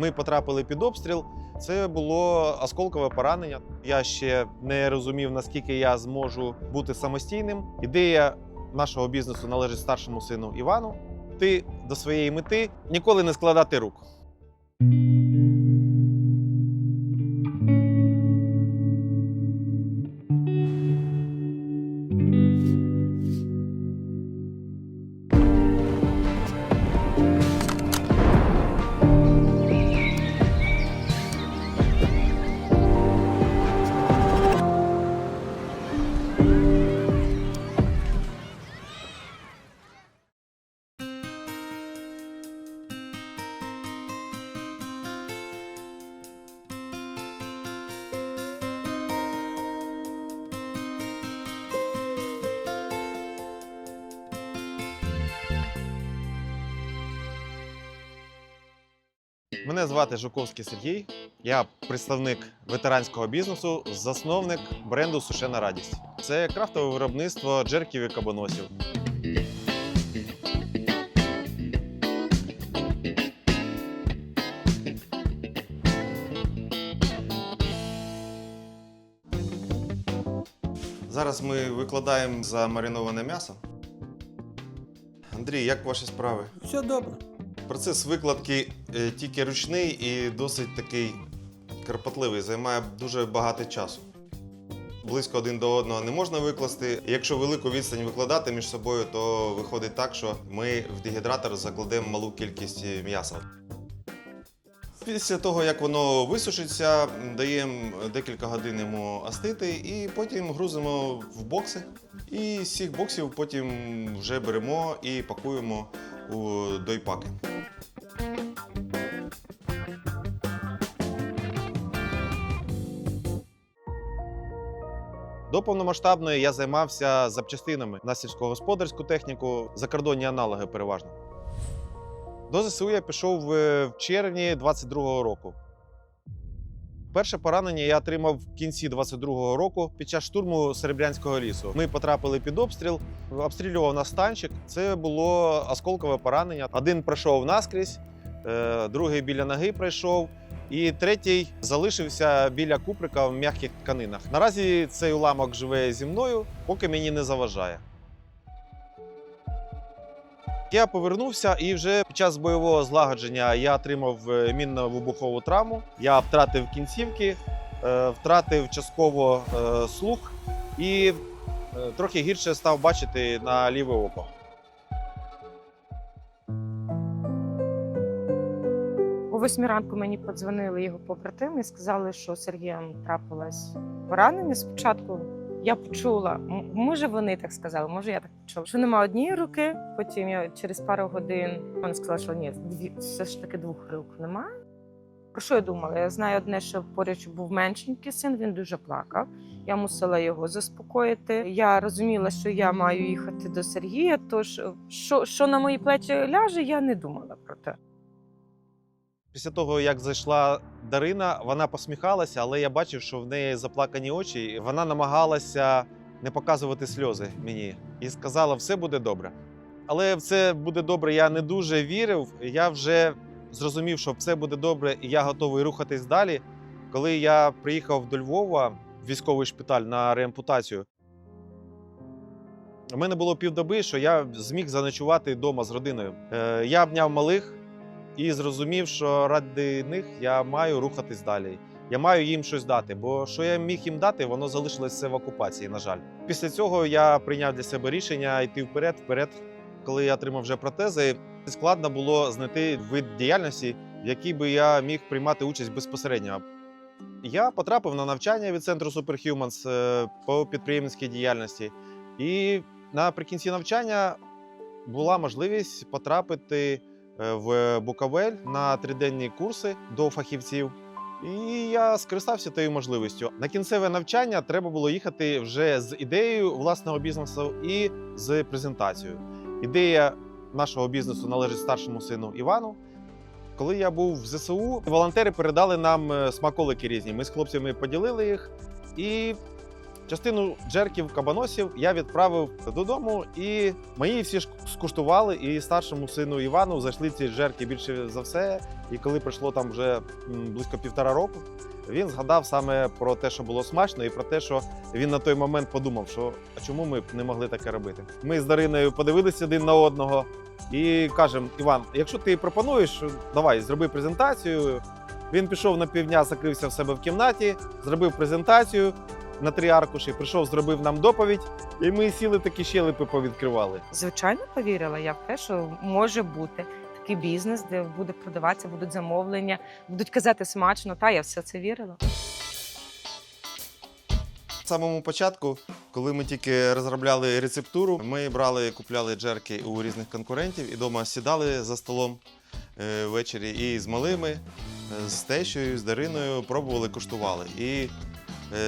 Ми потрапили під обстріл. Це було осколкове поранення. Я ще не розумів, наскільки я зможу бути самостійним. Ідея нашого бізнесу належить старшому сину Івану. Ти до своєї мети ніколи не складати рук. Мене звати Жуковський Сергій. Я представник ветеранського бізнесу, засновник бренду Сушена Радість. Це крафтове виробництво джерків і кабаносів. Зараз ми викладаємо замариноване м'ясо. Андрій, як ваші справи? Все добре. Процес викладки е, тільки ручний і досить такий кропотливий, займає дуже багато часу. Близько один до одного не можна викласти. Якщо велику відстань викладати між собою, то виходить так, що ми в дегідратор закладемо малу кількість м'яса. Після того, як воно висушиться, даємо декілька годин йому остити і потім грузимо в бокси. І з цих боксів потім вже беремо і пакуємо у дойпаки. До повномасштабної я займався запчастинами на сільськогосподарську техніку, закордонні аналоги переважно. До ЗСУ я пішов е, в червні 22-го року. Перше поранення я отримав в кінці 22-го року під час штурму Серебрянського лісу. Ми потрапили під обстріл, обстрілював нас танчик. Це було осколкове поранення. Один пройшов наскрізь, е, другий біля ноги пройшов, і третій залишився біля куприка в м'яких тканинах. Наразі цей уламок живе зі мною, поки мені не заважає. Я повернувся і вже під час бойового злагодження я отримав е, мінно-вибухову травму. Я втратив кінцівки, е, втратив частково е, слух і трохи гірше став бачити на ліве око. Восьмій ранку мені подзвонили його побратими і сказали, що Сергієм трапилось поранення. Спочатку я почула, може вони так сказали, може я так почула, що нема однієї руки. Потім я через пару годин вони сказали, що ні, дві, все ж таки двох рук немає. Про що я думала? Я знаю одне, що поруч був меншенький син, він дуже плакав. Я мусила його заспокоїти. Я розуміла, що я маю їхати до Сергія. Тож що, що на мої плечі ляже, я не думала про те. Після того, як зайшла Дарина, вона посміхалася, але я бачив, що в неї заплакані очі. Вона намагалася не показувати сльози мені і сказала, все буде добре. Але в це буде добре, я не дуже вірив. Я вже зрозумів, що все буде добре, і я готовий рухатись далі. Коли я приїхав до Львова в військовий шпиталь на реампутацію, у мене було півдоби, що я зміг заночувати вдома з родиною. Е, Я обняв малих і зрозумів, що ради них я маю рухатись далі. Я маю їм щось дати, бо що я міг їм дати, воно залишилось все в окупації. На жаль, після цього я прийняв для себе рішення йти вперед, вперед. Коли я отримав вже протези, складно було знайти вид діяльності, в якій би я міг приймати участь безпосередньо. Я потрапив на навчання від центру Superhumans е, по підприємницькій діяльності, і наприкінці навчання була можливість потрапити в Буковель на триденні курси до фахівців. І я скористався тією можливістю. На кінцеве навчання треба було їхати вже з ідеєю власного бізнесу і з презентацією. Ідея нашого бізнесу належить старшому сину Івану. Коли я був в ЗСУ, волонтери передали нам е, смаколики різні. Ми з хлопцями поділили їх і Частину джерків кабаносів я відправив додому, і мої всі ж скуштували. І старшому сину Івану зайшли ці джерки більше за все. І коли пройшло там вже близько півтора року, він згадав саме про те, що було смачно, і про те, що він на той момент подумав, що а чому ми б не могли таке робити. Ми з Дариною подивилися один на одного і кажемо: Іван, якщо ти пропонуєш, давай зроби презентацію. Він пішов на півдня, закрився в себе в кімнаті, зробив презентацію на три аркуші, прийшов, зробив нам доповідь, і ми сіли такі щелепи повідкривали. Звичайно, повірила я в те, що може бути такий бізнес, де буде продаватися, будуть замовлення, будуть казати смачно. Та я все це вірила. Самому початку, коли ми тільки розробляли рецептуру, ми брали, купляли джерки у різних конкурентів і вдома сідали за столом е, ввечері і з малими, е, з тещою, з Дариною пробували, куштували. І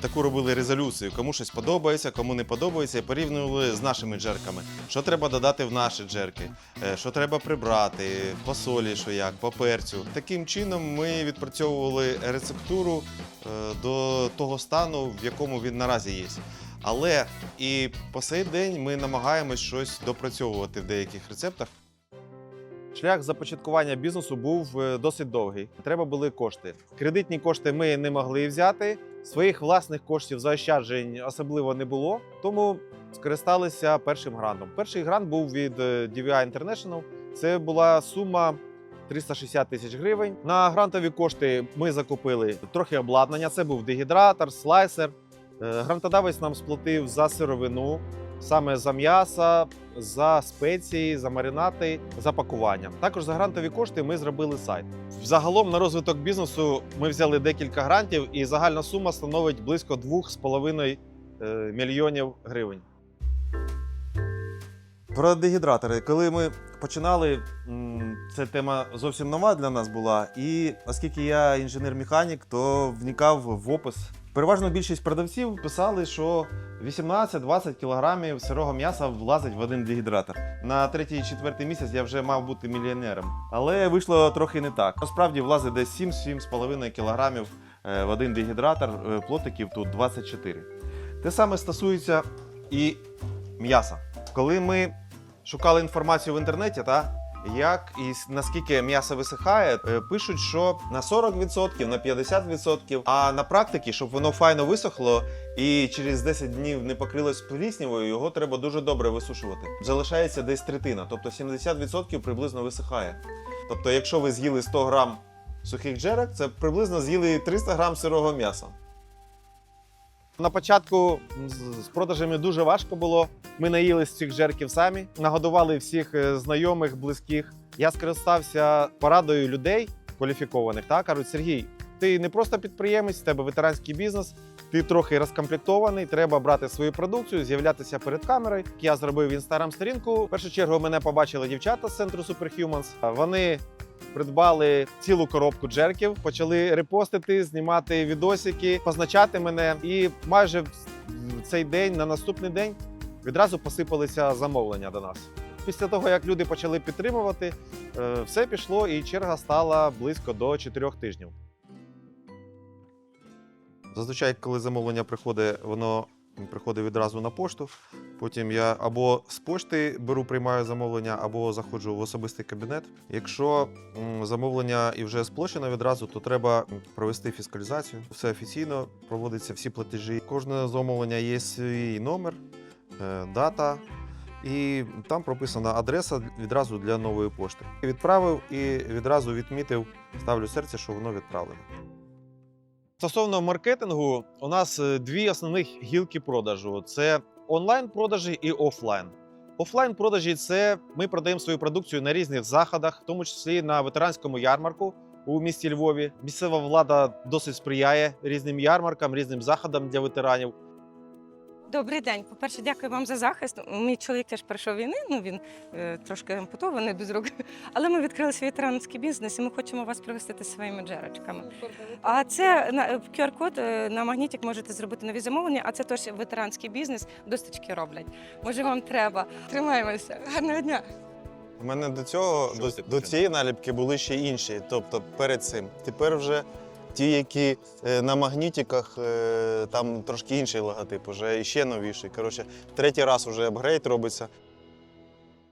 таку робили резолюцію. Кому щось подобається, кому не подобається, і порівнювали з нашими джерками. Що треба додати в наші джерки, е, що треба прибрати, по солі, що як, по перцю. Таким чином ми відпрацьовували рецептуру е, до того стану, в якому він наразі є. Але і по сей день ми намагаємось щось допрацьовувати в деяких рецептах. Шлях започаткування бізнесу був е, досить довгий. Треба були кошти. Кредитні кошти ми не могли взяти. Своїх власних коштів заощаджень особливо не було, тому скористалися першим грантом. Перший грант був від е, DVI International. Це була сума 360 тисяч гривень. На грантові кошти ми закупили трохи обладнання. Це був дегідратор, слайсер. Е, Грантодавець нам сплатив за сировину, саме за м'ясо, за спеції, за маринати, за пакування. Також за грантові кошти ми зробили сайт. Загалом на розвиток бізнесу ми взяли декілька грантів, і загальна сума становить близько 2,5 е, мільйонів гривень. Про дегідратори. Коли ми починали, ця тема зовсім нова для нас була. І оскільки я інженер-механік, то вникав в опис. Переважно більшість продавців писали, що 18-20 кілограмів сирого м'яса влазить в один дегідратор. На третій четвертий місяць я вже мав бути мільйонером. Але вийшло трохи не так. Насправді влазить десь 7-7,5 кілограмів е, в один дегідратор, е, плотиків тут 24. Те саме стосується і м'яса. Коли ми шукали інформацію в інтернеті, та як і наскільки м'ясо висихає, е, пишуть, що на 40%, на 50%, а на практиці, щоб воно файно висохло і через 10 днів не покрилось пліснявою, його треба дуже добре висушувати. Залишається десь третина, тобто 70% приблизно висихає. Тобто, якщо ви з'їли 100 грам сухих джерок, це приблизно з'їли 300 грам сирого м'яса. На початку з продажами дуже важко було. Ми наїли з цих жерків самі, нагодували всіх е, знайомих, близьких. Я скористався порадою людей кваліфікованих. Та кажуть, Сергій, ти не просто підприємець, в тебе ветеранський бізнес, ти трохи розкомплектований. Треба брати свою продукцію, з'являтися перед камерою. Я зробив інстаграм сторінку. В першу чергу мене побачили дівчата з центру Superhumans. Вони придбали цілу коробку джерків, почали репостити, знімати відосики, позначати мене. І майже в цей день, на наступний день, відразу посипалися замовлення до нас. Після того, як люди почали підтримувати, е, все пішло, і черга стала близько до 4 тижнів. Зазвичай, коли замовлення приходить, воно приходить відразу на пошту. Потім я або з пошти беру, приймаю замовлення, або заходжу в особистий кабінет. Якщо замовлення і вже сплочено відразу, то треба провести фіскалізацію. Все офіційно проводяться всі платежі. Кожне замовлення є свій номер, е, дата. І там прописана адреса відразу для нової пошти. Відправив і відразу відмітив, ставлю серце, що воно відправлено. Стосовно маркетингу, у нас е, дві основних гілки продажу: це онлайн-продажі і офлайн. Офлайн-продажі це ми продаємо свою продукцію на різних заходах, в тому числі на ветеранському ярмарку у місті Львові. Місцева влада досить сприяє різним ярмаркам, різним заходам для ветеранів. Добрий день. По-перше, дякую вам за захист. Мій чоловік теж пройшов війни. Ну він е, трошки ампутований без рук. Але ми відкрили свій ветеранський бізнес, і ми хочемо вас пригостити своїми джерочками. А це на QR-код е, на магнітик можете зробити нові замовлення. А це теж ветеранський бізнес. Досточки роблять. Може, вам треба. Тримаємося. Гарного дня. У мене до цього до, до цієї наліпки були ще інші. Тобто перед цим. Тепер вже Ті, які е, на магнітиках, е, там трошки інший логотип, уже і ще новіший. Коротше, третій раз вже апгрейд робиться.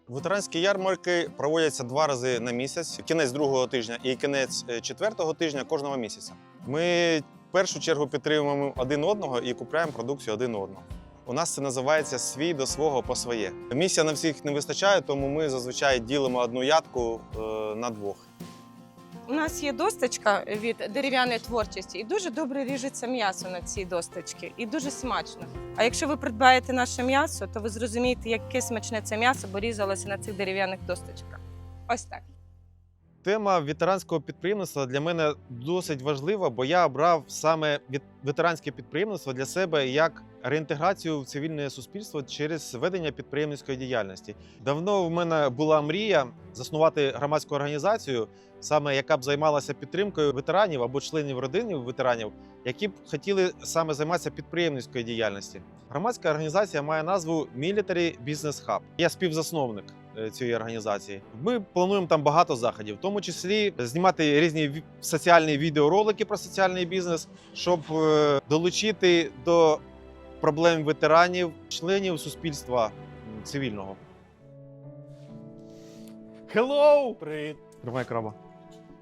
Ветеранські ярмарки проводяться два рази на місяць, кінець другого тижня і кінець е, четвертого тижня кожного місяця. Ми в першу чергу підтримуємо один одного і купуємо продукцію один одного. У нас це називається свій до свого по своє. Місця на всіх не вистачає, тому ми зазвичай ділимо одну ядку на двох. У нас є досточка від дерев'яної творчості, і дуже добре ріжеться м'ясо на цій досточці, і дуже смачно. А якщо ви придбаєте наше м'ясо, то ви зрозумієте, яке смачне це м'ясо, бо різалося на цих дерев'яних досточках. Ось так. Тема ветеранського підприємництва для мене досить важлива, бо я обрав саме ветеранське підприємництво для себе як реінтеграцію в цивільне суспільство через ведення підприємницької діяльності. Давно в мене була мрія заснувати громадську організацію, саме яка б займалася підтримкою ветеранів або членів родини ветеранів, які б хотіли саме займатися підприємницькою діяльністю. Громадська організація має назву Military Business Hub. Я співзасновник е, цієї організації. Ми плануємо там багато заходів, в тому числі знімати різні соціальні відеоролики про соціальний бізнес, щоб е, долучити до проблем ветеранів, членів суспільства цивільного. Hello! Привіт! Тримай краба.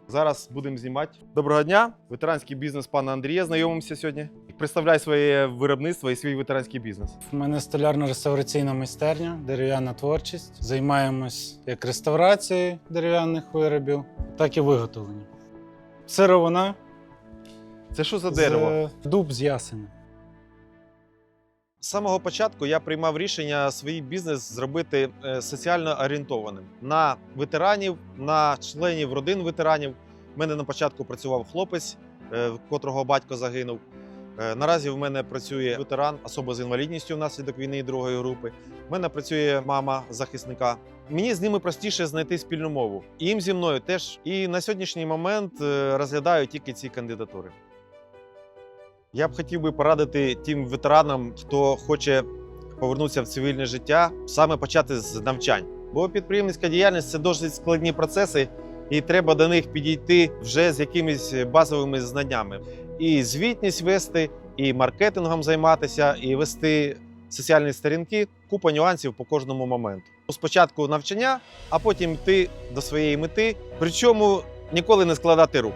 Зараз будемо знімати. Доброго дня! Ветеранський бізнес пана Андрія. Знайомимося сьогодні. Представляй своє виробництво і свій ветеранський бізнес. У мене столярно-реставраційна майстерня, дерев'яна творчість. Займаємось як реставрацією дерев'яних виробів, так і виготовленням. Сировина, Це що за дерево? з дуб з ясени. З самого початку я приймав рішення свій бізнес зробити е, соціально орієнтованим на ветеранів, на членів родин ветеранів. У мене на початку працював хлопець, е, в котрого батько загинув. Е, Наразі в мене працює ветеран, особа з інвалідністю внаслідок війни другої групи. У мене працює мама захисника. Мені з ними простіше знайти спільну мову. І їм зі мною теж. І на сьогоднішній момент розглядаю тільки ці кандидатури. Я б хотів би порадити тим ветеранам, хто хоче повернутися в цивільне життя, саме почати з навчань. Бо підприємницька діяльність це досить складні процеси, і треба до них підійти вже з якимись базовими знаннями. І звітність вести, і маркетингом займатися, і вести соціальні сторінки, купа нюансів по кожному моменту. Спочатку навчання, а потім йти до своєї мети, причому ніколи не складати рук.